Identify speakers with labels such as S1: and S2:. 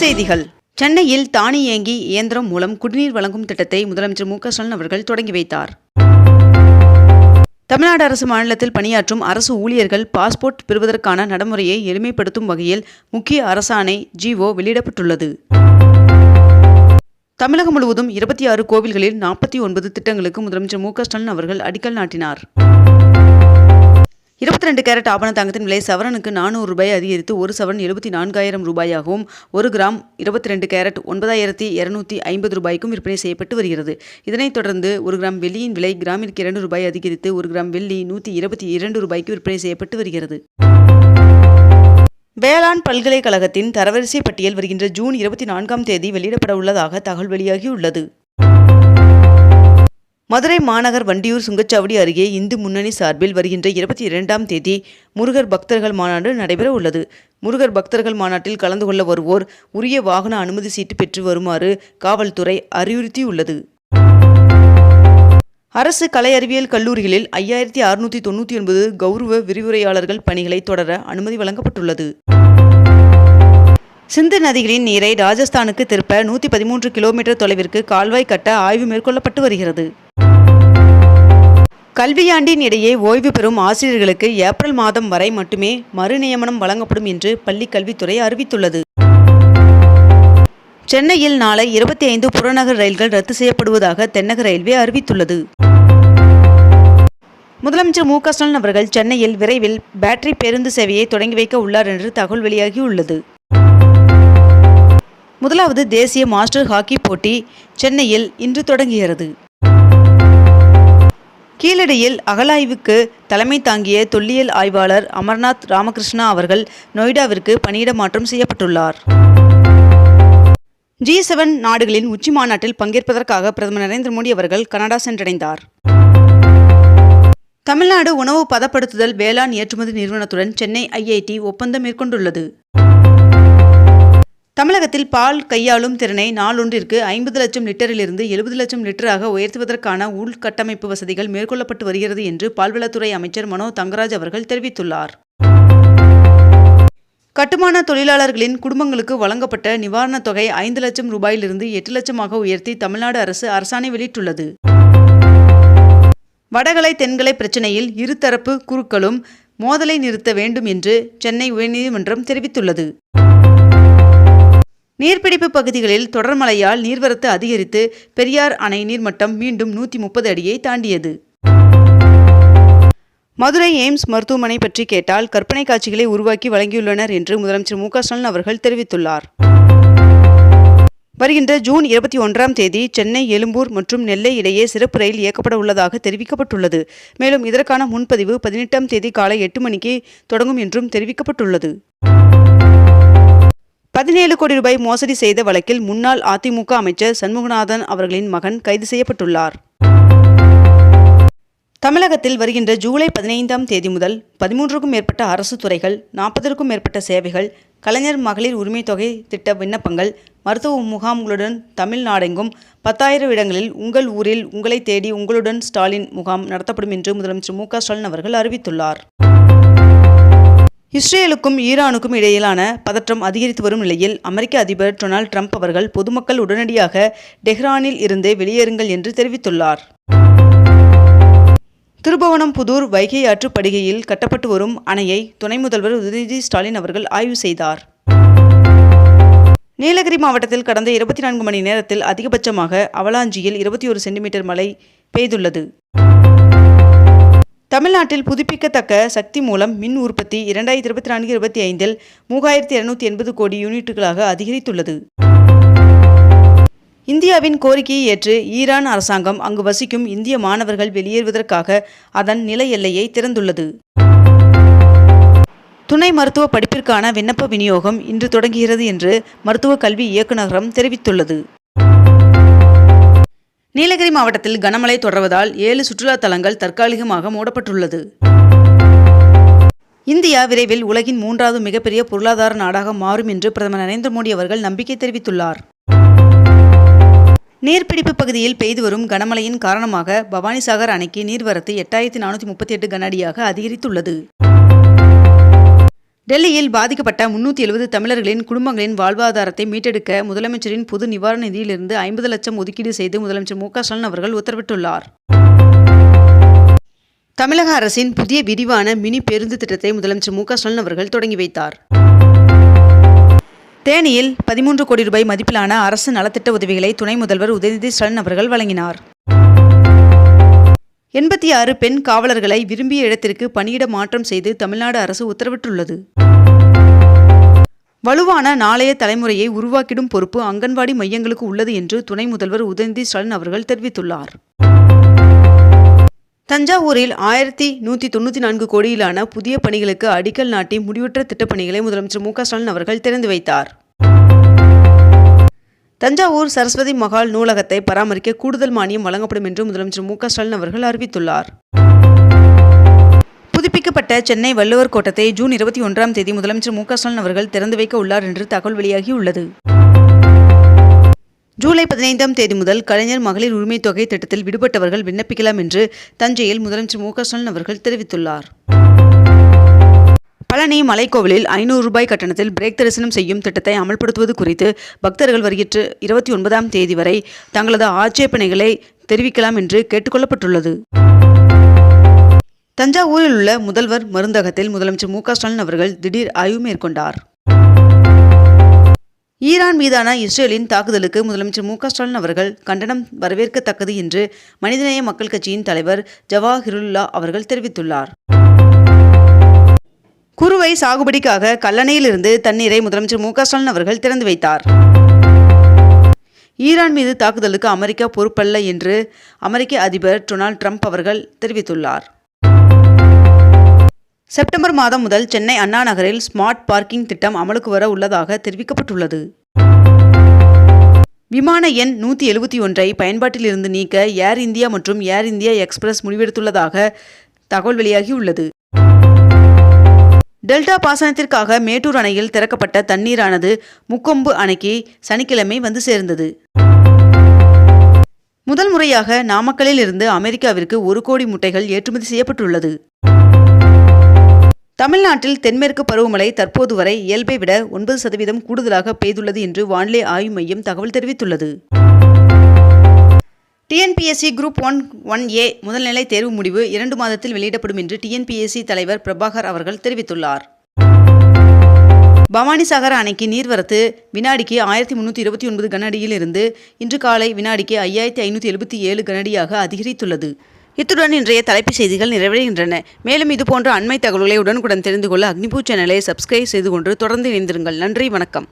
S1: செய்திகள். சென்னையில் தானியங்கி இயந்திரம் மூலம் குடிநீர் வழங்கும் திட்டத்தை முதலமைச்சர் மு ஸ்டாலின் அவர்கள் தொடங்கி வைத்தார். தமிழ்நாடு அரசு மாநிலத்தில் பணியாற்றும் அரசு ஊழியர்கள் பாஸ்போர்ட் பெறுவதற்கான நடைமுறையை எளிமைப்படுத்தும் வகையில் முக்கிய அரசாணை ஜிஓ வெளியிடப்பட்டுள்ளது. தமிழகம் முழுவதும் இருபத்தி ஆறு கோவில்களில் நாற்பத்தி ஒன்பது திட்டங்களுக்கு முதலமைச்சர் மு ஸ்டாலின் அவர்கள் அடிக்கல் நாட்டினார். இருபத்தி ரெண்டு கேரட் ஆபண தங்கத்தின் விலை சவரனுக்கு நானூறு ரூபாய் அதிகரித்து ஒரு சவரன் எழுபத்தி நான்காயிரம் ரூபாயாகவும் ஒரு கிராம் இருபத்தி ரெண்டு கேரட் ஒன்பதாயிரத்தி இரநூத்தி ஐம்பது ரூபாய்க்கும் விற்பனை செய்யப்பட்டு வருகிறது. இதனைத் தொடர்ந்து ஒரு கிராம் வெள்ளியின் விலை கிராமிற்கு இரண்டு ரூபாய் அதிகரித்து ஒரு கிராம் வெள்ளி நூற்றி இருபத்தி இரண்டு ரூபாய்க்கு விற்பனை செய்யப்பட்டு வருகிறது. வேளாண் பல்கலைக்கழகத்தின் தரவரிசை பட்டியல் வருகின்ற ஜூன் இருபத்தி நான்காம் தேதி வெளியிடப்பட உள்ளதாக தகவல் வெளியாகியுள்ளது. மதுரை மாநகர் வண்டியூர் சுங்கச்சாவடி அருகே இந்து முன்னணி சார்பில் வருகின்ற இருபத்தி இரண்டாம் தேதி முருகர் பக்தர்கள் மாநாடு நடைபெற உள்ளது. முருகர் பக்தர்கள் மாநாட்டில் கலந்து கொள்ள வருவோர் உரிய வாகன அனுமதி சீட்டு பெற்று வருமாறு காவல்துறை அறிவுறுத்தியுள்ளது. அரசு கலை அறிவியல் கல்லூரிகளில் ஐயாயிரத்தி அறுநூற்றி தொண்ணூற்றி ஒன்பது கௌரவ விரிவுரையாளர்கள் பணிகளை தொடர அனுமதி வழங்கப்பட்டுள்ளது. சிந்து நதிகளின் நீரை ராஜஸ்தானுக்கு திருப்ப நூற்றி பதிமூன்று கிலோமீட்டர் தொலைவிற்கு கால்வாய் கட்ட ஆய்வு மேற்கொள்ளப்பட்டு வருகிறது. கல்வியாண்டின் இடையே ஓய்வு பெறும் ஆசிரியர்களுக்கு ஏப்ரல் மாதம் வரை மட்டுமே மறுநியமனம் வழங்கப்படும் என்று பள்ளி கல்வித்துறை அறிவித்துள்ளது. சென்னையில் நாளை இருபத்தி ஐந்து புறநகர் ரயில்கள் ரத்து செய்யப்படுவதாக தென்னக ரயில்வே அறிவித்துள்ளது. முதலமைச்சர் மு க ஸ்டாலின் அவர்கள் சென்னையில் விரைவில் பேட்டரி பேருந்து சேவையை தொடங்கி வைக்க உள்ளார் என்று தகவல் வெளியாகியுள்ளது. முதலாவது தேசிய மாஸ்டர் ஹாக்கி போட்டி சென்னையில் இன்று தொடங்குகிறது. கீழடியில் அகலாய்வுக்கு தலைமை தாங்கிய தொல்லியல் ஆய்வாளர் அமர்நாத் ராமகிருஷ்ணா அவர்கள் நொய்டாவிற்கு பணியிட மாற்றம் செய்யப்பட்டுள்ளார். ஜி செவன் நாடுகளின் உச்சி மாநாட்டில் பங்கேற்பதற்காக பிரதமர் நரேந்திர மோடி அவர்கள் கனடா சென்றடைந்தார். தமிழ்நாடு உணவு பதப்படுத்துதல் வேளாண் ஏற்றுமதி நிறுவனத்துடன் சென்னை ஐஐடி ஒப்பந்தம் மேற்கொண்டுள்ளது. தமிழகத்தில் பால் கையாளும் திறனை நாளொன்றிற்கு ஐம்பது லட்சம் லிட்டரிலிருந்து எழுபது லட்சம் லிட்டராக உயர்த்துவதற்கான உள்கட்டமைப்பு வசதிகள் மேற்கொள்ளப்பட்டு வருகிறது என்று பால்வளத்துறை அமைச்சர் மனோ தங்கராஜ் அவர்கள் தெரிவித்துள்ளார். கட்டுமான தொழிலாளர்களின் குடும்பங்களுக்கு வழங்கப்பட்ட நிவாரணத் தொகை ஐந்து லட்சம் ரூபாயிலிருந்து எட்டு லட்சமாக உயர்த்தி தமிழ்நாடு அரசு அரசாணை வெளியிட்டுள்ளது. வடகலை தென்கலை பிரச்சினையில் இருதரப்பு குறுக்களும் மோதலை நிறுத்த வேண்டும் என்று சென்னை உயர்நீதிமன்றம் தெரிவித்துள்ளது. நீர்பிடிப்பு பகுதிகளில் தொடர் மழையால் நீர்வரத்து அதிகரித்து பெரியார் அணை நீர்மட்டம் மீண்டும் நூற்றி முப்பது அடியை தாண்டியது. மதுரை எய்ம்ஸ் மருத்துவமனை பற்றி கேட்டால் கற்பனை காட்சிகளை உருவாக்கி வழங்கியுள்ளனர் என்று முதலமைச்சர் மு ஸ்டாலின் அவர்கள் தெரிவித்துள்ளார். வருகின்ற ஜூன் இருபத்தி ஒன்றாம் தேதி சென்னை எழும்பூர் மற்றும் நெல்லை இடையே சிறப்பு ரயில் இயக்கப்பட உள்ளதாக தெரிவிக்கப்பட்டுள்ளது. மேலும் இதற்கான முன்பதிவு பதினெட்டாம் தேதி காலை எட்டு மணிக்கு தொடங்கும் என்றும் தெரிவிக்கப்பட்டுள்ளது. பதினேழு கோடி ரூபாய் மோசடி செய்த வழக்கில் முன்னாள் அதிமுக அமைச்சர் சண்முகநாதன் அவர்களின் மகன் கைது செய்யப்பட்டுள்ளார். தமிழகத்தில் வருகின்ற ஜூலை பதினைந்தாம் தேதி முதல் பதிமூன்றுக்கும் மேற்பட்ட அரசு துறைகள் நாற்பதற்கும் மேற்பட்ட சேவைகள் கலைஞர் மகளிர் உரிமை தொகை திட்ட விண்ணப்பங்கள் மருத்துவ முகாம்களுடன் தமிழ்நாடெங்கும் பத்தாயிரம் இடங்களில் உங்கள் ஊரில் உங்களை தேடி உங்களுடன் ஸ்டாலின் முகாம் நடத்தப்படும் என்று முதலமைச்சர் மு க ஸ்டாலின் அவர்கள் அறிவித்துள்ளார். இஸ்ரேலுக்கும் ஈரானுக்கும் இடையிலான பதற்றம் அதிகரித்து வரும் நிலையில் அமெரிக்க அதிபர் டொனால்ட் ட்ரம்ப் அவர்கள் பொதுமக்கள் உடனடியாக டெஹ்ரானில் இருந்து வெளியேறுங்கள் என்று தெரிவித்துள்ளார். திருபுவனம் புதூர் வைகை ஆற்று படுகையில் கட்டப்பட்டு வரும் அணையை துணை முதல்வர் உதயநிதி ஸ்டாலின் அவர்கள் ஆய்வு செய்தார். நீலகிரி மாவட்டத்தில் கடந்த இருபத்தி நான்கு மணி நேரத்தில் அதிகபட்சமாக அவலாஞ்சியில் இருபத்தி ஒரு சென்டிமீட்டர் மழை பெய்துள்ளது. தமிழ்நாட்டில் புதுப்பிக்கத்தக்க சக்தி மூலம் மின் உற்பத்தி இரண்டாயிரத்தி இருபத்தி நான்கு இருபத்தி ஐந்தில் மூவாயிரத்தி இருநூத்தி எண்பது கோடி யூனிட்டுகளாக அதிகரித்துள்ளது. இந்தியாவின் கோரிக்கையை ஏற்று ஈரான் அரசாங்கம் அங்கு வசிக்கும் இந்திய மாணவர்கள் வெளியேறுவதற்காக அதன் நில எல்லையை திறந்துள்ளது. துணை மருத்துவ படிப்பிற்கான விண்ணப்ப விநியோகம் இன்று தொடங்குகிறது என்று மருத்துவ கல்வி இயக்குநரகம் தெரிவித்துள்ளது. நீலகிரி மாவட்டத்தில் கனமழை தொடர்வதால் ஏழு சுற்றுலா தலங்கள் தற்காலிகமாக மூடப்பட்டுள்ளது. இந்தியா விரைவில் உலகின் மூன்றாவது மிகப்பெரிய பொருளாதார நாடாக மாறும் என்று பிரதமர் நரேந்திர மோடி அவர்கள் நம்பிக்கை தெரிவித்துள்ளார். நீர்பிடிப்பு பகுதியில் பெய்து வரும் கனமழையின் காரணமாக பவானிசாகர் அணைக்கு நீர்வரத்து எட்டாயிரத்தி நானூற்றி முப்பத்தி எட்டு கன அடியாக அதிகரித்துள்ளது. டெல்லியில் பாதிக்கப்பட்ட முன்னூற்றி எழுபது தமிழர்களின் குடும்பங்களின் வாழ்வாதாரத்தை மீட்டெடுக்க முதலமைச்சரின் பொது நிவாரண நிதியிலிருந்து ஐம்பது லட்சம் ஒதுக்கீடு செய்து முதலமைச்சர் மு க ஸ்டாலின் அவர்கள் உத்தரவிட்டுள்ளார். தமிழக அரசின் புதிய விரிவான மினி பேருந்து திட்டத்தை முதலமைச்சர் மு க ஸ்டாலின் அவர்கள் தொடங்கி வைத்தார். தேனியில் பதிமூன்று கோடி ரூபாய் மதிப்பிலான அரசு நலத்திட்ட உதவிகளை துணை முதல்வர் உதயநிதி ஸ்டாலின் அவர்கள் வழங்கினார். எண்பத்தி ஆறு பெண் காவலர்களை விரும்பிய இடத்திற்கு பணியிட மாற்றம் செய்து தமிழ்நாடு அரசு உத்தரவிட்டுள்ளது. வலுவான நாளைய தலைமுறையை உருவாக்கிடும் பொறுப்பு அங்கன்வாடி மையங்களுக்கு உள்ளது என்று துணை முதல்வர் உதயநிதி ஸ்டாலின் அவர்கள் தெரிவித்துள்ளார். தஞ்சாவூரில் ஆயிரத்தி நூற்றி தொண்ணூற்றி நான்கு கோடியிலான புதிய பணிகளுக்கு அடிக்கல் நாட்டி முடிவுற்ற திட்டப்பணிகளை முதலமைச்சர் மு க ஸ்டாலின் அவர்கள் திறந்து வைத்தார். தஞ்சாவூர் சரஸ்வதி மகால் நூலகத்தை பராமரிக்க கூடுதல் மானியம் வழங்கப்படும் என்று முதலமைச்சர் மு ஸ்டாலின் அவர்கள் அறிவித்துள்ளார். புதுப்பிக்கப்பட்ட சென்னை வள்ளுவர் கோட்டத்தை ஜூன் இருபத்தி ஒன்றாம் தேதி முதலமைச்சர் மு ஸ்டாலின் அவர்கள் திறந்து வைக்க உள்ளார் என்று தகவல் வெளியாகியுள்ளது. ஜூலை பதினைந்தாம் தேதி முதல் கலைஞர் மகளிர் உரிமைத் தொகை திட்டத்தில் விடுபட்டவர்கள் விண்ணப்பிக்கலாம் என்று தஞ்சையில் முதலமைச்சர் மு ஸ்டாலின் அவர்கள் தெரிவித்துள்ளார். பழனி மலைக்கோவிலில் ஐநூறு ரூபாய் கட்டணத்தில் பிரேக் தரிசனம் செய்யும் திட்டத்தை அமல்படுத்துவது குறித்து பக்தர்கள் வருகின்ற இருபத்தி ஒன்பதாம் தேதி வரை தங்களது ஆட்சேபனைகளை தெரிவிக்கலாம் என்று கேட்டுக்கொள்ளப்பட்டுள்ளது. தஞ்சாவூரில் உள்ள முதல்வர் மருந்தகத்தில் முதலமைச்சர் மு ஸ்டாலின் அவர்கள் திடீர் ஆய்வு மேற்கொண்டார். ஈரான் மீதான இஸ்ரேலின் தாக்குதலுக்கு முதலமைச்சர் மு ஸ்டாலின் அவர்கள் கண்டனம் வரவேற்கத்தக்கது என்று மனிதநேய மக்கள் கட்சியின் தலைவர் ஜவாஹிருல்லா அவர்கள் தெரிவித்துள்ளார். குறுவை சாகுபடிக்காக கல்லணையிலிருந்து தண்ணீரை முதலமைச்சர் மு ஸ்டாலின் அவர்கள் திறந்து வைத்தார். ஈரான் மீது தாக்குதலுக்கு அமெரிக்கா பொறுப்பல்ல என்று அமெரிக்க அதிபர் டொனால்ட் ட்ரம்ப் அவர்கள் தெரிவித்துள்ளார். செப்டம்பர் மாதம் முதல் சென்னை அண்ணா நகரில் ஸ்மார்ட் பார்க்கிங் திட்டம் அமலுக்கு வர உள்ளதாக தெரிவிக்கப்பட்டுள்ளது. விமான எண் நூற்றி எழுபத்தி ஒன்றை பயன்பாட்டிலிருந்து நீக்க ஏர் இந்தியா மற்றும் ஏர் இந்தியா எக்ஸ்பிரஸ் முடிவெடுத்துள்ளதாக தகவல் வெளியாகியுள்ளது. டெல்டா பாசனத்திற்காக மேட்டூர் அணையில் திறக்கப்பட்ட தண்ணீரானது முக்கொம்பு அணைக்கு சனிக்கிழமை வந்து சேர்ந்தது. முதல் முறையாக நாமக்கலில் இருந்து அமெரிக்காவிற்கு ஒரு கோடி முட்டைகள் ஏற்றுமதி செய்யப்பட்டுள்ளது. தமிழ்நாட்டில் தென்மேற்கு பருவமழை தற்போது வரை இயல்பை விட ஒன்பது சதவீதம் கூடுதலாக பெய்துள்ளது என்று வானிலை ஆய்வு மையம் தகவல் தெரிவித்துள்ளது. TNPSC group one one A முதல்நிலை தேர்வு முடிவு இரண்டு மாதத்தில் வெளியிடப்படும் என்று டிஎன்பிஎஸ்சி தலைவர் பிரபாகர் அவர்கள் தெரிவித்துள்ளார். பவானிசாகர் அணைக்கு நீர்வரத்து வினாடிக்கு ஆயிரத்தி முன்னூற்றி இருபத்தி ஒன்பது கனஅடியில் இருந்து இன்று காலை வினாடிக்கு ஐயாயிரத்தி ஐநூற்றி எழுபத்தி ஏழு கனஅடியாக அதிகரித்துள்ளது. இத்துடன் இன்றைய தலைப்புச் செய்திகள் நிறைவடைகின்றன. மேலும் இதுபோன்ற அண்மை தகவல்களை உடனுக்குடன் தெரிந்து கொள்ள அக்னிபூ சேனலை சப்ஸ்கிரைப் செய்து கொண்டு தொடர்ந்து இணைந்திருங்கள். நன்றி வணக்கம்.